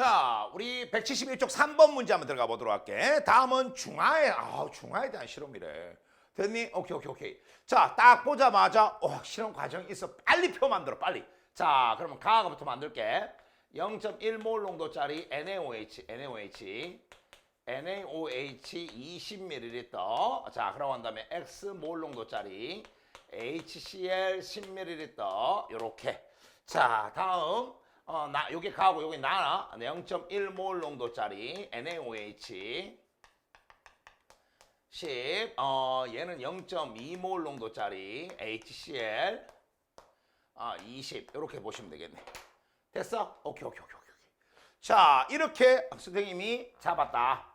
자, 우리 171쪽 3번 문제 한번 들어가 보도록 할게. 다음은 중화에, 아, 중화에 대한 실험이래. 됐니? 오케이, 오케이, 오케이. 자, 딱 보자마자, 어, 실험 과정이 있어. 빨리 표 만들어, 빨리. 자, 그러면 가가부터 만들게. 0.1몰 농도짜리 NaOH, NaOH, NaOH 20ml. 자, 그러고 한 다음에 X몰 농도짜리 HCl 10ml. 요렇게. 자, 다음. 어, 나, 요게 가고 요게 나나. 0.1몰 농도짜리 NaOH 10. 어, 얘는 0.2몰 농도짜리 HCl 아, 20. 이렇게 보시면 되겠네. 됐어? 오케이, 오케이, 오케이, 오케이. 자, 이렇게 선생님이 잡았다.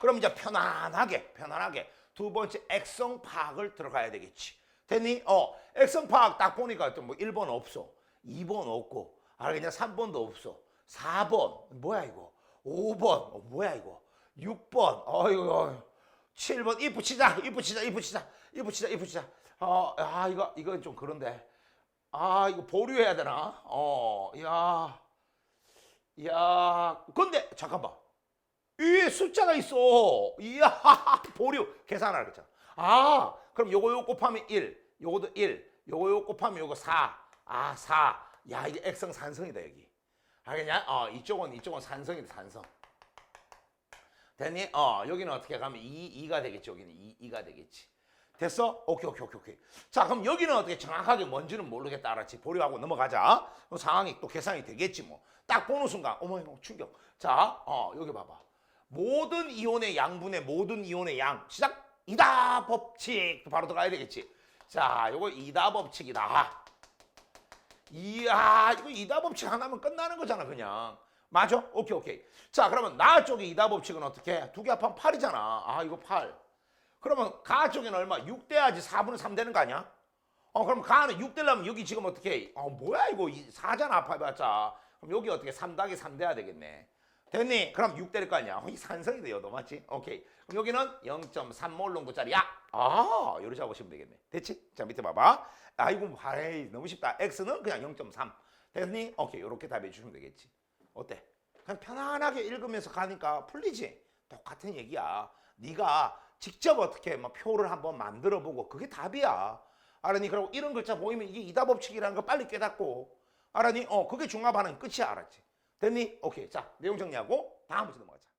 그럼 이제 편안하게, 편안하게 두 번째 액성 파악을 들어가야 되겠지. 됐니? 어, 액성 파악 딱 보니까 또 뭐 1번 없어. 2번 없고, 아, 그냥 3번도 없어. 4번, 뭐야 이거? 5번, 어, 뭐야 이거? 6번, 어이구, 7번, 이 붙이자, 이 붙이자, 이 붙이자, 이 붙이자, 이 붙이자. 어, 아, 이거, 이건 좀 그런데. 아, 이거 보류해야 되나? 어, 야, 야, 근데 잠깐만. 위에 숫자가 있어. 이야, 보류. 그랬잖아. 아, 그럼 요거 요거 곱하면 1, 요거도 1, 요거 요거 곱하면 요거 4. 아, 4. 야, 이게 액성 산성이다, 여기. 알겠냐? 어, 이쪽은, 이쪽은 산성이다, 산성. 됐니? 어, 여기는 어떻게 가면 2, 2가 되겠지, 여기는 2, 2가 되겠지. 됐어? 오케이, 오케이, 오케이, 오케이. 자, 그럼 여기는 어떻게 정확하게 뭔지는 모르겠다, 알았지? 보류하고 넘어가자. 그럼 상황이 또 계산이 되겠지, 뭐. 딱 보는 순간, 어머, 충격. 자, 어, 여기 봐봐. 모든 이온의 양분의 모든 이온의 양. 시작! 이다 법칙. 바로 들어가야 되겠지. 자, 요거 이다 법칙이다. 이야, 이거 이다 법칙 하나면 끝나는 거잖아, 그냥. 맞아? 오케이, 오케이. 자, 그러면 나 쪽에 이다 법칙은 어떻게? 두 개 합하면 8이잖아. 아, 이거 8. 그러면 가 쪽에는 얼마? 6 돼야지 4분의 3 되는 거 아니야? 어, 그럼 가는 6 되려면 여기 지금 어떻게 해? 어, 뭐야, 이거 4잖아, 합해봤자. 그럼 여기 어떻게 3 더하기 3 돼야 되겠네. 됐니? 그럼 6 될 거 아니야? 어, 이 산성이 돼요, 너 맞지? 오케이. 그럼 여기는 0.3몰 농도짜리야. 아, 요리 잡으시면 되겠네. 됐지? 자, 밑에 봐봐. 아이고, 아이, 너무 쉽다. X는 그냥 0.3. 됐니? 오케이, 요렇게 답해 주시면 되겠지. 어때? 그냥 편안하게 읽으면서 가니까 풀리지? 똑같은 얘기야. 네가 직접 어떻게 뭐 표를 한번 만들어 보고 그게 답이야. 알았니? 그리고 이런 글자 보이면 이게 이다 법칙이라는 거 빨리 깨닫고 알았니? 어, 그게 반응 끝이야, 알았지? 됐니? 오케이. 자, 내용 정리하고 다음 문제 넘어가자.